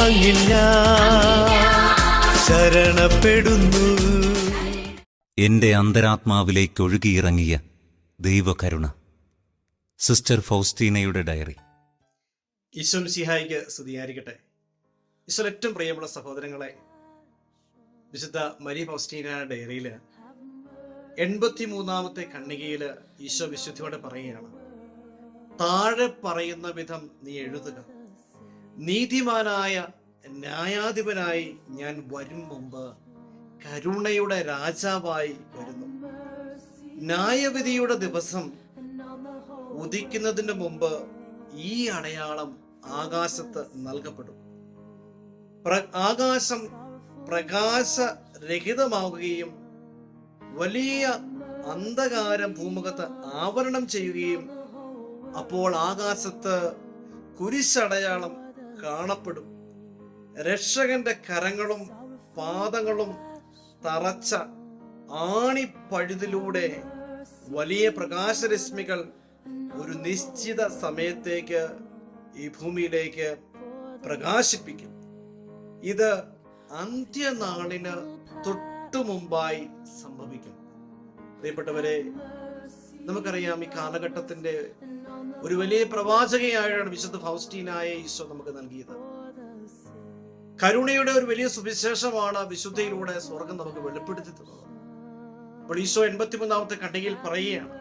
അങ്ങിൽ ഞാൻ ശരണപ്പെടുന്നു. എന്റെ അന്തരാത്മാവിലേക്ക് ഒഴുകിയിറങ്ങിയ ദൈവകരുണ. Sister ഫൗസ്റ്റീനയുടെ diary. ഈശ്വൻ സിഹായിക്ക് സ്തുതിയായിരിക്കട്ടെ. ഈശ്വർ ഏറ്റവും പ്രിയമുള്ള സഹോദരങ്ങളെ വിശുദ്ധ മരി ഫൗസ്റ്റീന ഡയറിയിൽ എൺപത്തി മൂന്നാമത്തെ കണ്ണികയിൽ ഈശോ വിശുദ്ധിയോടെ പറയുകയാണ് താഴെ പറയുന്ന വിധം നീ എഴുതുക നീതിമാനായ ന്യായാധിപനായി ഞാൻ വരും മുമ്പ് കരുണയുടെ രാജാവായി വരുന്നു. ന്യായവിധിയുടെ ദിവസം ഉദിക്കുന്നതിന് മുമ്പ് ഈ അടയാളം ആകാശത്ത് നൽകപ്പെടും. ആകാശം പ്രകാശരഹിതമാവുകയും വലിയ അന്ധകാരം ഭൂമുഖത്ത് ആവരണം ചെയ്യുകയും അപ്പോൾ ആകാശത്ത് കുരിശടയാളം കാണപ്പെടും. രക്ഷകന്റെ കരങ്ങളും പാദങ്ങളും തറച്ച ആണിപ്പഴുതിലൂടെ വലിയ പ്രകാശരശ്മികൾ ഒരു നിശ്ചിത സമയത്തേക്ക് ഈ ഭൂമിയിലേക്ക് പ്രകാശിപ്പിക്കും. ഇത് അന്ത്യനാളിന് തൊട്ടു മുമ്പായി സംഭവിക്കും. പ്രിയപ്പെട്ടവരെ നമുക്കറിയാം ഈ കാലഘട്ടത്തിന്റെ ഒരു വലിയ പ്രവാചകയായാണ് വിശുദ്ധ ഫൗസ്റ്റീനായ ഈശോ നമുക്ക് നൽകിയത്. കരുണയുടെ ഒരു വലിയ സുവിശേഷമാണ് വിശുദ്ധയിലൂടെ സ്വർഗം നമുക്ക് വെളിപ്പെടുത്തി തന്നത്. അപ്പോൾ ഈശോ എൺപത്തിമൂന്നാമത്തെ കണ്ണികയിൽ പറയുകയാണ്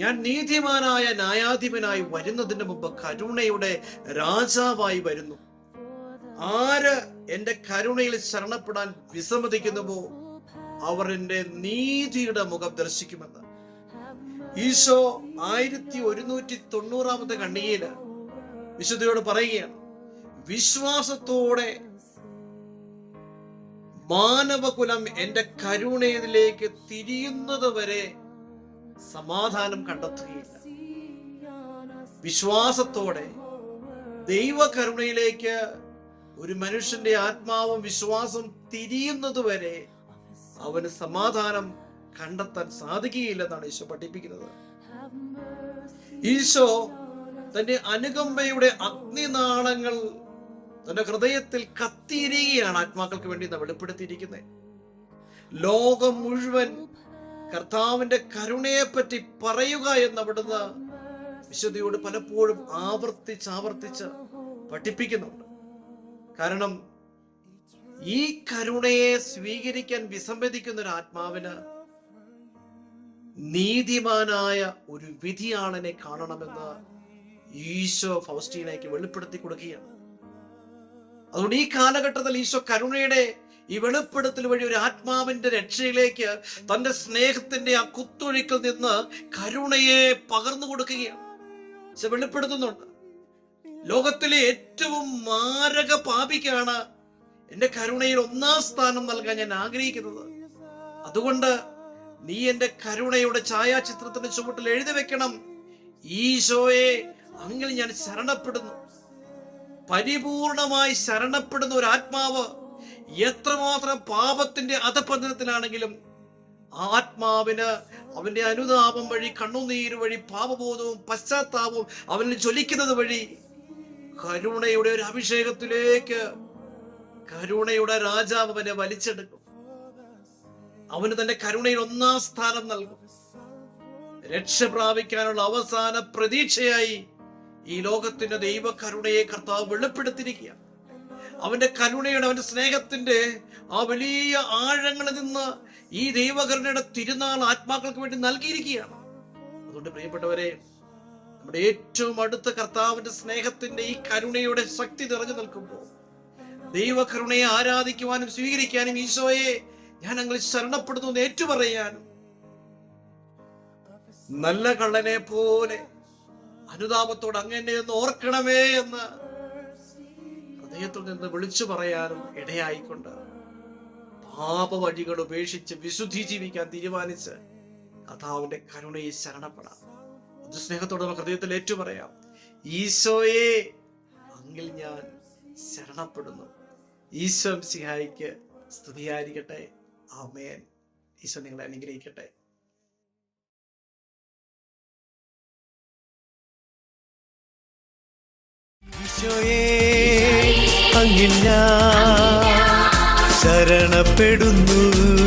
ഞാൻ നീതിമാനായ ന്യായാധിപനായി വരുന്നതിന് മുമ്പ് കരുണയുടെ രാജാവായി വരുന്നു. ആര് എന്റെ കരുണയിൽ ശരണപ്പെടാൻ വിസമ്മതിക്കുന്നുവോ അവർ എന്റെ നീതിയുടെ മുഖം ദർശിക്കുമെന്ന്. ഈശോ ആയിരത്തി ഒരുന്നൂറ്റി തൊണ്ണൂറാമത്തെ കണ്ണികയിൽ വിശുദ്ധയോട് പറയുകയാണ്. വിശ്വാസത്തോടെ മാനവകുലം എന്റെ കരുണയിലേക്ക് തിരിയുന്നത് വരെ സമാധാനം കണ്ടെത്തുകയില്ല. വിശ്വാസത്തോടെ ദൈവകരുണയിലേക്ക് ഒരു മനുഷ്യന്റെ ആത്മാവും വിശ്വാസം തിരിയുന്നത് വരെ അവന് സമാധാനം കണ്ടെത്താൻ സാധിക്കുകയില്ലെന്നാണ് ഈശോ പഠിപ്പിക്കുന്നത്. ഈശോ തന്റെ അനുകമ്പയുടെ അഗ്നിനാളങ്ങൾ തന്റെ ഹൃദയത്തിൽ കത്തിയിരിക്കുകയാണ്. ആത്മാക്കൾക്ക് വേണ്ടി വെളിപ്പെടുത്തിയിരിക്കുന്നത്. ലോകം മുഴുവൻ കർത്താവിന്റെ കരുണയെ പറ്റി പറയുക എന്ന് അവിടുന്ന് വിശുദ്ധിയോട് പലപ്പോഴും ആവർത്തിച്ച് ആവർത്തിച്ച് പഠിപ്പിക്കുന്നുണ്ട്. കാരണം ഈ കരുണയെ സ്വീകരിക്കാൻ വിസമ്മതിക്കുന്ന ഒരു ആത്മാവിന് നീതിമാനായ ഒരു വിധിയാളനെ കാണണമെന്ന് ഈശോ ഫൗസ്റ്റീനയ്ക്ക് വെളിപ്പെടുത്തി കൊടുക്കുകയാണ്. അതുകൊണ്ട് ഈ കാലഘട്ടത്തിൽ ഈശോ കരുണയുടെ ഈ വെളിപ്പെടുത്തൽ വഴി ഒരു ആത്മാവിന്റെ രക്ഷയിലേക്ക് തന്റെ സ്നേഹത്തിന്റെ ആ കുത്തൊഴുക്കിൽ നിന്ന് കരുണയെ പകർന്നു കൊടുക്കുകയാണ്. വെളിപ്പെടുത്തുന്നുണ്ട്. ലോകത്തിലെ ഏറ്റവും മാരക പാപിക്കാണ് എന്റെ കരുണയിൽ ഒന്നാം സ്ഥാനം നൽകാൻ ഞാൻ ആഗ്രഹിക്കുന്നത്. അതുകൊണ്ട് നീ എന്റെ കരുണയുടെ ഛായാചിത്രത്തിന്റെ ചുവട്ടിൽ എഴുതി വെക്കണം. ഈശോയെ അങ്ങിൽ ഞാൻ ശരണപ്പെടുന്നു. പരിപൂർണമായി ശരണപ്പെടുന്ന ഒരു ആത്മാവ് എത്രമാത്രം പാപത്തിന്റെ അധപതനത്തിലാണെങ്കിലും ആത്മാവിന് അവന്റെ അനുതാപം വഴി കണ്ണുനീര് വഴി പാപബോധവും പശ്ചാത്താപവും അവനിൽ ജ്വലിക്കുന്നത് വഴി കരുണയുടെ ഒരു അഭിഷേകത്തിലേക്ക് കരുണയുടെ രാജാവ് അവനെ വലിച്ചെടുക്കും. അവന് തന്റെ കരുണയിൽ ഒന്നാം സ്ഥാനം നൽകും. രക്ഷ പ്രാപിക്കാനുള്ള അവസാന പ്രതീക്ഷയായി ഈ ലോകത്തിന്റെ ദൈവ കരുണയെ കർത്താവ് വെളിപ്പെടുത്തിയിരിക്കുക അവന്റെ കരുണയുടെ അവന്റെ സ്നേഹത്തിന്റെ ആ വലിയ ആഴങ്ങളിൽ നിന്ന് ഈ ദൈവകരുണയുടെ തിരുനാൾ ആത്മാക്കൾക്ക് വേണ്ടി നൽകിയിരിക്കുകയാണ്. അതുകൊണ്ട് പ്രിയപ്പെട്ടവരെ നമ്മുടെ ഏറ്റവും അടുത്ത കർത്താവിന്റെ സ്നേഹത്തിന്റെ ഈ കരുണയുടെ ശക്തി നിറഞ്ഞു നിൽക്കുമ്പോൾ ദൈവകരുണയെ ആരാധിക്കുവാനും സ്വീകരിക്കാനും ഈശോയെ ഞാൻ അങ്ങനെ ശരണപ്പെടുന്നു ഏറ്റുപറയാനും. നല്ല കള്ളനെ പോലെ അനുതാപത്തോട് അങ്ങനെ ഒന്ന് ഓർക്കണമേ എന്ന് ഹൃദയത്തിൽ നിന്ന് വിളിച്ചു പറയാനും ഇടയായിക്കൊണ്ട് പാപവഴികൾ ഉപേക്ഷിച്ച് വിശുദ്ധി ജീവിക്കാൻ തീരുമാനിച്ച് കഥാവിന്റെ കരുണയെ ശരണപ്പെടാം. അത് സ്നേഹത്തോടെ നമുക്ക് ഹൃദയത്തിൽ ഏറ്റു പറയാം ഈശോയെ അങ്ങിൽ ഞാൻ ശരണപ്പെടുന്നു. ഈശോ സിഹായിക്ക് സ്തുതിയായിരിക്കട്ടെ. ആമേൻ. ഈശോ നിങ്ങളെ അനുഗ്രഹിക്കട്ടെ. ശരണപ്പെടുന്നു.